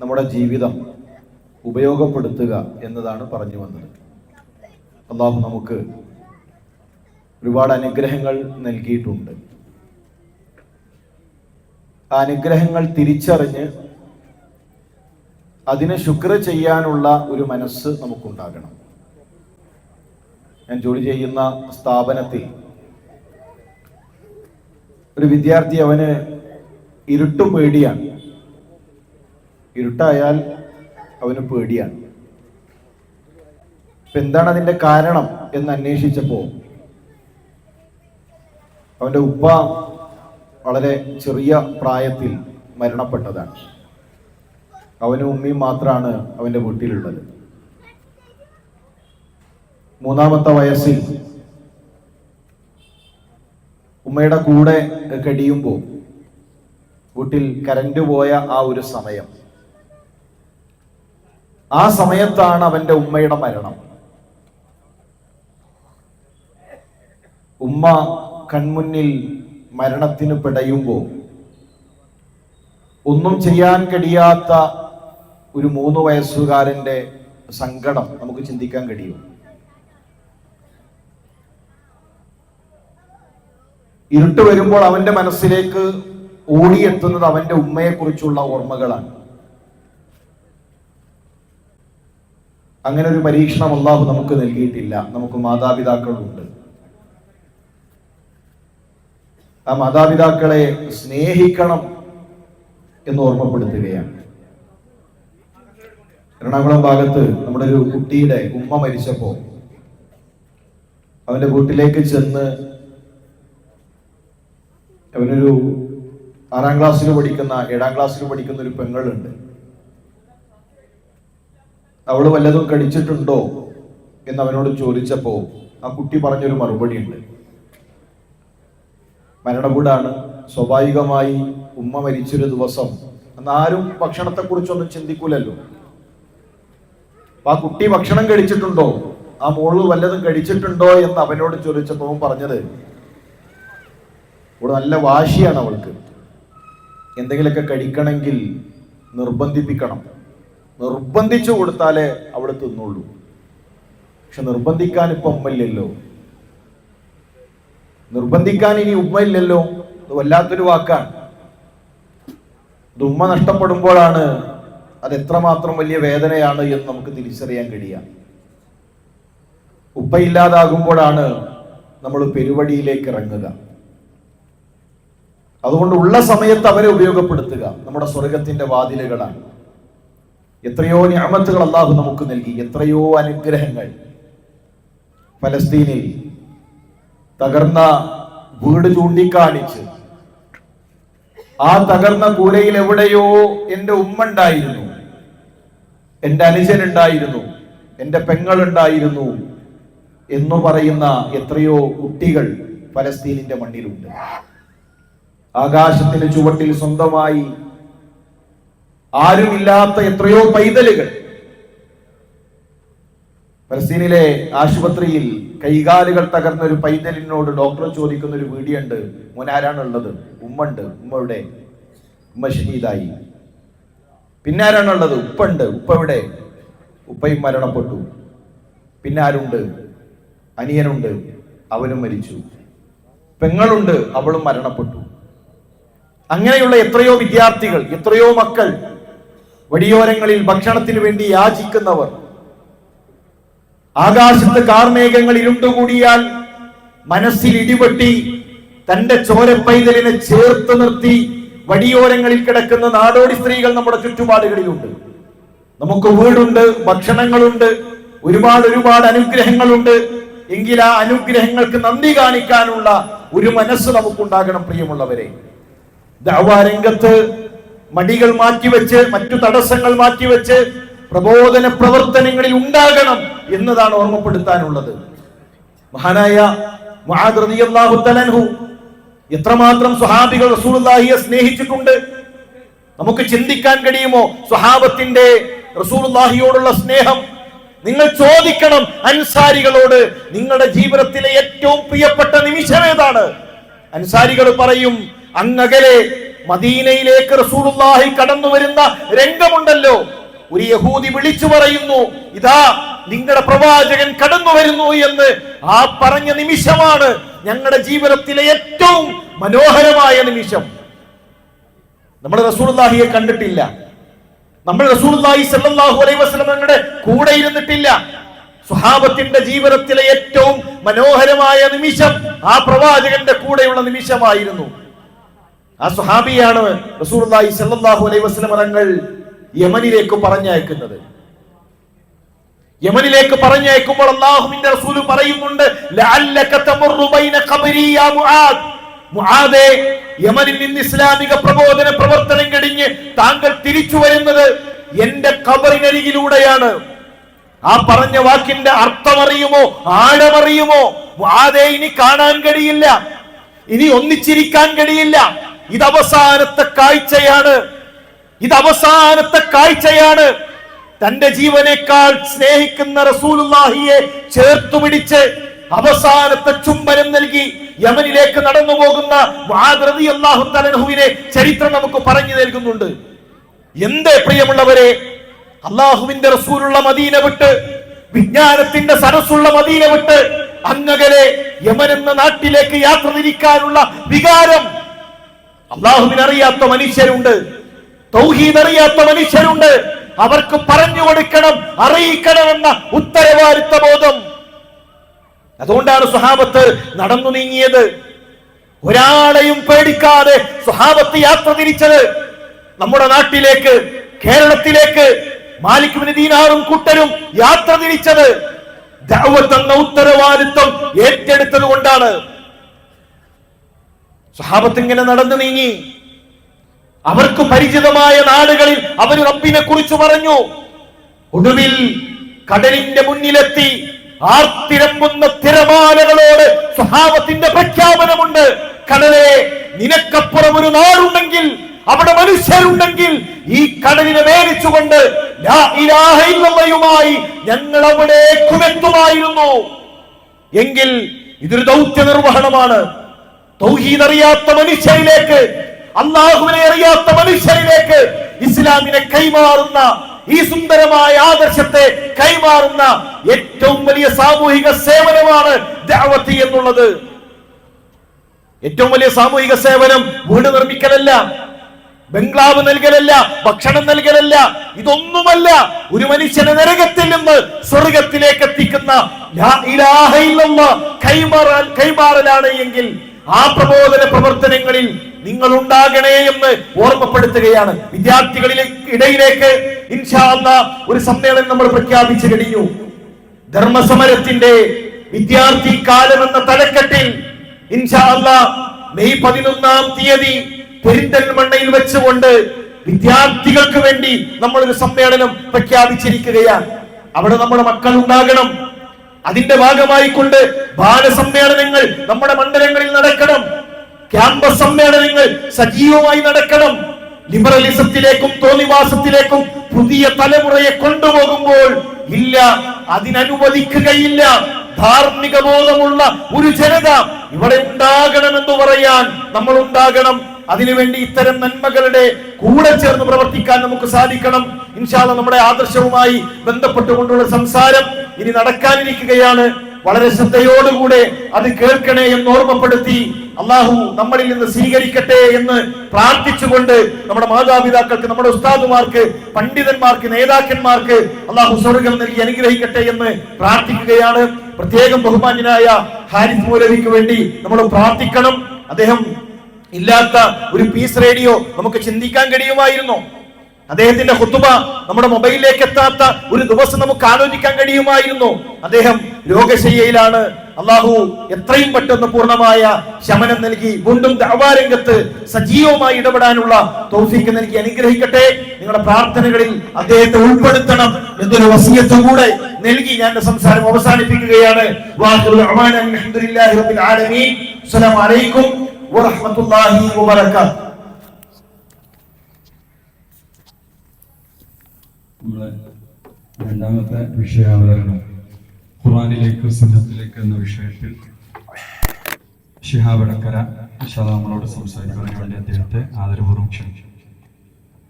നമ്മുടെ ജീവിതം ഉപയോഗപ്പെടുത്തുക എന്നതാണ് പറഞ്ഞു വന്നത്. അള്ളാഹു നമുക്ക് ഒരുപാട് അനുഗ്രഹങ്ങൾ നൽകിയിട്ടുണ്ട്. ആ അനുഗ്രഹങ്ങൾ തിരിച്ചറിഞ്ഞ് അതിന് ശുക്ര ചെയ്യാനുള്ള ഒരു മനസ്സ് നമുക്കുണ്ടാകണം. ഞാൻ ജോലി ചെയ്യുന്ന സ്ഥാപനത്തിൽ ഒരു വിദ്യാർത്ഥി അവന് ഇരുട്ടു പേടിയാണ്. ഇരുട്ടായാൽ അവന് പേടിയാണ്. ഇപ്പൊ എന്താണ് അതിന്റെ കാരണം എന്ന് അന്വേഷിച്ചപ്പോ അവന്റെ ഉപ്പ വളരെ ചെറിയ പ്രായത്തിൽ മരണപ്പെട്ടതാണ്. അവനും ഉമ്മയും മാത്രമാണ് അവന്റെ വീട്ടിലുള്ളത്. മൂന്നാമത്തെ വയസ്സിൽ ഉമ്മയുടെ കൂടെ കഴിയുമ്പോൾ വീട്ടിൽ കരണ്ട് പോയ ആ ഒരു സമയം ആ സമയത്താണ് അവന്റെ ഉമ്മയുടെ മരണം. ഉമ്മ കൺമുന്നിൽ മരണത്തിന് പിടയുമ്പോൾ ഒന്നും ചെയ്യാൻ കഴിയാത്ത ഒരു മൂന്ന് വയസ്സുകാരന്റെ സങ്കടം നമുക്ക് ചിന്തിക്കാൻ കഴിയും. ഇരുട്ട് വരുമ്പോൾ അവന്റെ മനസ്സിലേക്ക് ഓടിയെത്തുന്നത് അവന്റെ ഉമ്മയെക്കുറിച്ചുള്ള ഓർമ്മകളാണ്. അങ്ങനെ ഒരു പരീക്ഷണം അള്ളാഹു നമുക്ക് നൽകിയിട്ടില്ല. നമുക്ക് മാതാപിതാക്കളുണ്ട്. ആ മാതാപിതാക്കളെ സ്നേഹിക്കണം എന്ന് ഓർമ്മപ്പെടുത്തുകയാണ്. എറണാകുളം ഭാഗത്ത് നമ്മുടെ ഒരു കുട്ടിയുടെ ഉമ്മ മരിച്ചപ്പോ അവന്റെ വീട്ടിലേക്ക് ചെന്ന് അവനൊരു ആറാം ക്ലാസ്സിൽ പഠിക്കുന്ന ഏഴാം ക്ലാസ്സിൽ പഠിക്കുന്ന ഒരു പെങ്ങളുണ്ട്. അവൾ വല്ലതും കടിച്ചിട്ടുണ്ടോ എന്ന് അവനോട് ചോദിച്ചപ്പോ ആ കുട്ടി പറഞ്ഞൊരു മറുപടി ഉണ്ട്. മരണവീടാണ് സ്വാഭാവികമായി ഉമ്മ മരിച്ചൊരു ദിവസം അന്ന് ആരും ഭക്ഷണത്തെക്കുറിച്ചൊന്നും ചിന്തിക്കൂലല്ലോ. ആ കുട്ടി ഭക്ഷണം കഴിച്ചിട്ടുണ്ടോ? ആ മോൾ വല്ലതും കഴിച്ചിട്ടുണ്ടോ എന്ന് അവനോട് ചോദിച്ചപ്പോൾ പറഞ്ഞത് ഇവിടെ നല്ല വാശിയാണ് അവൾക്ക്. എന്തെങ്കിലുമൊക്കെ കഴിക്കണമെങ്കിൽ നിർബന്ധിപ്പിക്കണം. നിർബന്ധിച്ചു കൊടുത്താലേ അവിടെ തിന്നുള്ളൂ. പക്ഷെ നിർബന്ധിക്കാൻ ഇപ്പൊ ഉമ്മയില്ലല്ലോ നിർബന്ധിക്കാൻ ഇനി ഉമ്മയില്ലല്ലോ ഇത് വല്ലാത്തൊരു വാക്കാണ്. ഇത് ഉമ്മ നഷ്ടപ്പെടുമ്പോഴാണ് അത് എത്രമാത്രം വലിയ വേദനയാണ് എന്ന് നമുക്ക് തിരിച്ചറിയാൻ കഴിയുക. ഉപ്പയില്ലാതാകുമ്പോഴാണ് നമ്മൾ പെരുവഴിയിലേക്ക് ഇറങ്ങുക. അതുകൊണ്ട് ഉള്ള സമയത്ത് അവരെ ഉപയോഗപ്പെടുത്തുക. നമ്മുടെ സ്വർഗത്തിന്റെ വാതിലുകളാണ്. എത്രയോ ഞാമത്തുകൾ അള്ളാഹു നമുക്ക് നൽകി എത്രയോ അനുഗ്രഹങ്ങൾ ഫലസ്തീനിൽ തകർന്ന വീട് ചൂണ്ടിക്കാണിച്ച്. ആ തകർന്ന കൂരയിൽ എവിടെയോ എന്റെ ഉമ്മ ഉണ്ടായിരുന്നു. എന്റെ അനുജൻ ഉണ്ടായിരുന്നു. എന്റെ പെങ്ങൾ ഉണ്ടായിരുന്നു എന്ന് പറയുന്ന എത്രയോ കുട്ടികൾ ഫലസ്തീനിന്റെ മണ്ണിലുണ്ട്. ആകാശത്തിന് ചുവട്ടിൽ സ്വന്തമായി ആരുമില്ലാത്ത എത്രയോ പൈതലുകൾ. ഫലസ്തീനിലെ ആശുപത്രിയിൽ കൈകാലുകൾ തകർന്ന ഒരു പൈതലിനോട് ഡോക്ടർ ചോദിക്കുന്ന ഒരു വീഡിയോ ഉണ്ട് മോൻ ആരാണുള്ളത്? ഉമ്മ ഉണ്ട് ഉമ്മയുടെ ഉമ്മ ഷഹീദായി. പിന്നെ ആരാണുള്ളത് ഉപ്പുണ്ട് ഉപ്പയും മരണപ്പെട്ടു. പിന്നെ ആരുണ്ട് അനിയനുണ്ട്. അവനും മരിച്ചു. പെങ്ങളുണ്ട്. അവളും മരണപ്പെട്ടു. അങ്ങനെയുള്ള എത്രയോ വിദ്യാർത്ഥികൾ എത്രയോ മക്കൾ വടിയോരങ്ങളിൽ ഭക്ഷണത്തിന് വേണ്ടി യാചിക്കുന്നവർ. ആകാശത്ത് കാർമേഘങ്ങൾ ഇരുണ്ടുകൂടിയാൽ മനസ്സിൽ ഇടിപെട്ടി തന്റെ ചോരപ്പൈതലിനെ ചേർത്ത് നിർത്തി വടിയോരങ്ങളിൽ കിടക്കുന്ന നാടോടി സ്ത്രീകൾ നമ്മുടെ ചുറ്റുപാടുകളിലുണ്ട്. നമുക്ക് വീടുണ്ട് ഭക്ഷണങ്ങളുണ്ട് ഒരുപാട് ഒരുപാട് അനുഗ്രഹങ്ങളുണ്ട്. എങ്കിൽ ആ അനുഗ്രഹങ്ങൾക്ക് നന്ദി കാണിക്കാനുള്ള ഒരു മനസ്സ് നമുക്കുണ്ടാകണം പ്രിയമുള്ളവരെ. രംഗത്ത് മടികൾ മാറ്റിവെച്ച് മറ്റു തടസ്സങ്ങൾ മാറ്റിവെച്ച് പ്രബോധന പ്രവർത്തനങ്ങളിൽ ഉണ്ടാകണം എന്നതാണ് ഓർമ്മപ്പെടുത്താനുള്ളത്. മഹാനായ തആലഹു എത്രമാത്രം സ്വഹാബികൾ റസൂലുള്ളാഹിയെ സ്നേഹിച്ചിട്ടുണ്ട്. നമുക്ക് ചിന്തിക്കാൻ കഴിയുമോ സ്വഹാബത്തിന്റെ റസൂലുള്ളാഹിയോടുള്ള സ്നേഹം? നിങ്ങൾ ചോദിക്കണം അൻസാരികളോട് നിങ്ങളുടെ ജീവിതത്തിലെ ഏറ്റവും പ്രിയപ്പെട്ട നിമിഷം ഏതാണ്? അൻസാരികൾ പറയും അങ്ങകലെ മദീനയിലേക്ക് റസൂലുള്ളാഹി കടന്നു വരുന്ന രംഗമുണ്ടല്ലോ. ഒരു യഹൂദി വിളിച്ചു പറയുന്നു ഇതാ നിങ്ങളുടെ പ്രവാചകൻ കടന്നു വരുന്നു എന്ന്. ആ പറഞ്ഞ നിമിഷമാണ് ഞങ്ങളുടെ ജീവിതത്തിലെ ഏറ്റവും മനോഹരമായ നിമിഷം. നമ്മൾ റസൂലുള്ളാഹിയെ കണ്ടിട്ടില്ല. നമ്മൾ റസൂലുള്ളാഹി സല്ലല്ലാഹു അലൈഹി വസല്ലം ഞങ്ങളുടെ കൂടെ ഇരുന്നിട്ടില്ല. സ്വഹാബത്തിന്റെ ജീവിതത്തിലെ ഏറ്റവും മനോഹരമായ നിമിഷം ആ പ്രവാചകന്റെ കൂടെയുള്ള നിമിഷമായിരുന്നു. ആ സുഹാബിയാണ് തങ്ങൾ യമനിലേക്ക് പറഞ്ഞയക്കുന്നത്. യമനിലേക്ക് പറഞ്ഞയക്കുമ്പോൾ അള്ളാഹുവിന്റെ റസൂൽ പറയുന്നുണ്ട് യമനിൽ നിന്ന് ഇസ്ലാമിക പ്രബോധന പ്രവർത്തനം കഴിഞ്ഞ് താങ്കൾ തിരിച്ചു വരുന്നത് എന്റെ കബറിനരികിലൂടെയാണ് ആ പറഞ്ഞ വാക്കിന്റെ അർത്ഥമറിയുമോ ആഴമറിയുമോ? ആദേ ഇനി കാണാൻ കഴിയില്ല ഇനി ഒന്നിച്ചിരിക്കാൻ കഴിയില്ല. ഇത് അവസാനത്തെ കാഴ്ചയാണ്. ഇത് അവസാനത്തെ കാഴ്ചയാണ്. തന്റെ ജീവനേക്കാൾ സ്നേഹിക്കുന്ന റസൂലുള്ളാഹിയെ ചേർത്തു പിടിച്ച് അവസാനത്തെ ചുംബനം നൽകി യമനിലേക്ക് നടന്നു പോകുന്ന അള്ളാഹു ചരിത്രം നമുക്ക് പറഞ്ഞു നൽകുന്നുണ്ട്. എന്തേ പ്രിയമുള്ളവരെ അള്ളാഹുവിന്റെ റസൂലുള്ള മദീന വിട്ട് വിജ്ഞാനത്തിന്റെ സരസുള്ള മദീന വിട്ട് അങ്ങകലെ യമൻ എന്ന നാട്ടിലേക്ക് യാത്ര തിരിക്കാനുള്ള വികാരം അള്ളാഹുവിനറിയാത്ത മനുഷ്യരുണ്ട്. തൗഹീദ് അറിയാത്ത മനുഷ്യരുണ്ട്. അവർക്ക് പറഞ്ഞു കൊടുക്കണം അറിയിക്കണമെന്ന ഉത്തരവാദിത്ത ബോധം. അതുകൊണ്ടാണ് സുഹാബത്ത് നടന്നു നീങ്ങിയത്. ഒരാളെയും പേടിക്കാതെ സുഹാബത്ത് യാത്ര തിരിച്ചത്. നമ്മുടെ നാട്ടിലേക്ക് കേരളത്തിലേക്ക് മാലിക്കുവിന് ദീനാറും കൂട്ടരും യാത്ര തിരിച്ചത്. ദഅവത്ത് എന്ന ഉത്തരവാദിത്വം ഏറ്റെടുത്തത് കൊണ്ടാണ്. സുഹാബത്ത് ഇങ്ങനെ നടന്നു നീങ്ങി. അവർക്ക് പരിചിതമായ നാടുകളിൽ അവർ റബ്ബിനെ കുറിച്ച് പറഞ്ഞു. ഒടുവിൽ കടലിന്റെ മുന്നിലെത്തി. ആർത്തിരമ്പുന്ന തിരമാലകളോട് സ്വഭാവത്തിന്റെ പ്രഖ്യാപനമുണ്ട്. കടലെ നിനക്കപ്പുറം ഒരു നാടുണ്ടെങ്കിൽ അവിടെ മനുഷ്യരുണ്ടെങ്കിൽ ഈ കടലിനെ വേദിച്ചുകൊണ്ട് ഞങ്ങൾ അവിടെ കുമെത്തുമായിരുന്നു എങ്കിൽ ഇതൊരു ദൗത്യ നിർവഹണമാണ് അറിയാത്ത മനുഷ്യയിലേക്ക് അള്ളാഹുവിനെ അറിയാത്ത മനുഷ്യയിലേക്ക് ഇസ്ലാമിനെ കൈമാറുന്ന ഈ സുന്ദരമായ ആദർശത്തെ കൈമാറുന്ന ഏറ്റവും വലിയ സാമൂഹിക സേവനമാണ് എന്നുള്ളത്. ഏറ്റവും വലിയ സാമൂഹിക സേവനം വീട് നിർമ്മിക്കലല്ല ബംഗ്ലാവ് നൽകലല്ല ഭക്ഷണം നൽകലല്ല ഇതൊന്നുമല്ല. ഒരു മനുഷ്യനെ നരകത്തിൽ നിന്ന് സ്വർഗത്തിലേക്ക് എത്തിക്കുന്ന കൈമാറൽ കൈമാറലാണ് എങ്കിൽ ആ പ്രബോധന പ്രവർത്തനങ്ങളിൽ നിങ്ങൾ ഉണ്ടാകണേ എന്ന് ഓർമ്മപ്പെടുത്തുകയാണ്. വിദ്യാർത്ഥികളിലെ ഇടയിലേക്ക് ഇൻഷാല്ല ഒരു സമ്മേളനം നമ്മൾ പ്രഖ്യാപിച്ചു കഴിഞ്ഞു. ധർമ്മസമരത്തിന്റെ വിദ്യാർത്ഥി കാലം എന്ന തലക്കെട്ടിൽ ഇൻഷാല്ല മെയ് പതിനൊന്നാം തീയതി പെരിന്തൽമണ്ണയിൽ വെച്ചുകൊണ്ട് വിദ്യാർത്ഥികൾക്ക് വേണ്ടി നമ്മൾ ഒരു സമ്മേളനം പ്രഖ്യാപിച്ചിരിക്കുകയാണ്. അവിടെ നമ്മുടെ മക്കൾ ഉണ്ടാകണം അതിന്റെ ഭാഗമായി കൊണ്ട് ബാലസമ്മേളനങ്ങൾ നമ്മുടെ മണ്ഡലങ്ങളിൽ നടക്കണം. ക്യാമ്പസ് സമ്മേളനങ്ങൾ സജീവമായി നടക്കണം. ലിബറലിസത്തിലേക്കും തോന്നിവാസത്തിലേക്കും പുതിയ തലമുറയെ കൊണ്ടുപോകുമ്പോൾ ഇല്ല അതിനനുവദിക്കുകയില്ല. ധാർമ്മിക ബോധമുള്ള ഒരു ജനത ഇവിടെ ഉണ്ടാകണമെന്ന് പറയാൻ നമ്മൾ ഉണ്ടാകണം. അതിനുവേണ്ടി ഇത്തരം നന്മകളുടെ കൂടെ ചേർന്ന് പ്രവർത്തിക്കാൻ നമുക്ക് സാധിക്കണം. ഇൻഷാല്ല നമ്മുടെ ആദർശവുമായി ബന്ധപ്പെട്ടുകൊണ്ടുള്ള സംസാരം ഇനി നടക്കാനിരിക്കുകയാണ്. വളരെ ശ്രദ്ധയോടുകൂടെ അത് കേൾക്കണേ എന്ന് ഓർമ്മപ്പെടുത്തി അള്ളാഹു നമ്മളിൽ നിന്ന് സ്വീകരിക്കട്ടെ എന്ന് പ്രാർത്ഥിച്ചുകൊണ്ട് നമ്മുടെ മാതാപിതാക്കൾക്ക് നമ്മുടെ ഉസ്താദുമാർക്ക് പണ്ഡിതന്മാർക്ക് നേതാക്കന്മാർക്ക് അള്ളാഹു സ്വർഗം നൽകി അനുഗ്രഹിക്കട്ടെ എന്ന് പ്രാർത്ഥിക്കുകയാണ്. പ്രത്യേകം ബഹുമാന്യനായ ഹാരിസ് മൂലവിക്ക് വേണ്ടി നമ്മൾ പ്രാർത്ഥിക്കണം. അദ്ദേഹം ഇല്ലാത്ത ഒരു പീസ് റേഡിയോ നമുക്ക് ചിന്തിക്കാൻ കഴിയുമായിരുന്നു? അദ്ദേഹത്തിന്റെ ഹുത്തുബ നമ്മുടെ മൊബൈലിലേക്ക് എത്താത്ത ഒരു ദിവസം നമുക്ക് ആലോചിക്കാൻ കഴിയുമായിരുന്നു. അദ്ദേഹം രോഗശയ്യയിലാണ്. അള്ളാഹു എത്രയും പെട്ടെന്ന് പൂർണമായ ശമനം നൽകി വീണ്ടും ദഅവാരംഗത്ത് സജീവമായി ഇടപെടാനുള്ള തൗഫീക്ക് നൽകി അനുഗ്രഹിക്കട്ടെ. നിങ്ങളുടെ പ്രാർത്ഥനകളിൽ അദ്ദേഹത്തെ ഉൾപ്പെടുത്തണം എന്നൊരു വസീയത്തും കൂടെ നൽകി ഞാൻ സംസാരം അവസാനിപ്പിക്കുകയാണ്. അസ്സലാമു അലൈക്കും വറഹ്മത്തുള്ളാഹി വബറകാതുഹു. നമ്മളെ രണ്ടാമത്തെ വിഷയാവതരണം. ഖുറാനിലേക്ക് സിംഹത്തിലേക്ക് എന്ന വിഷയത്തിൽ ഷിഹാബ് അടക്കര അല്ലാ നമ്മളോട് സംസാരിക്കുന്നതിന് വേണ്ടി അദ്ദേഹത്തെ ആദരപൂർവം ക്ഷണിക്കും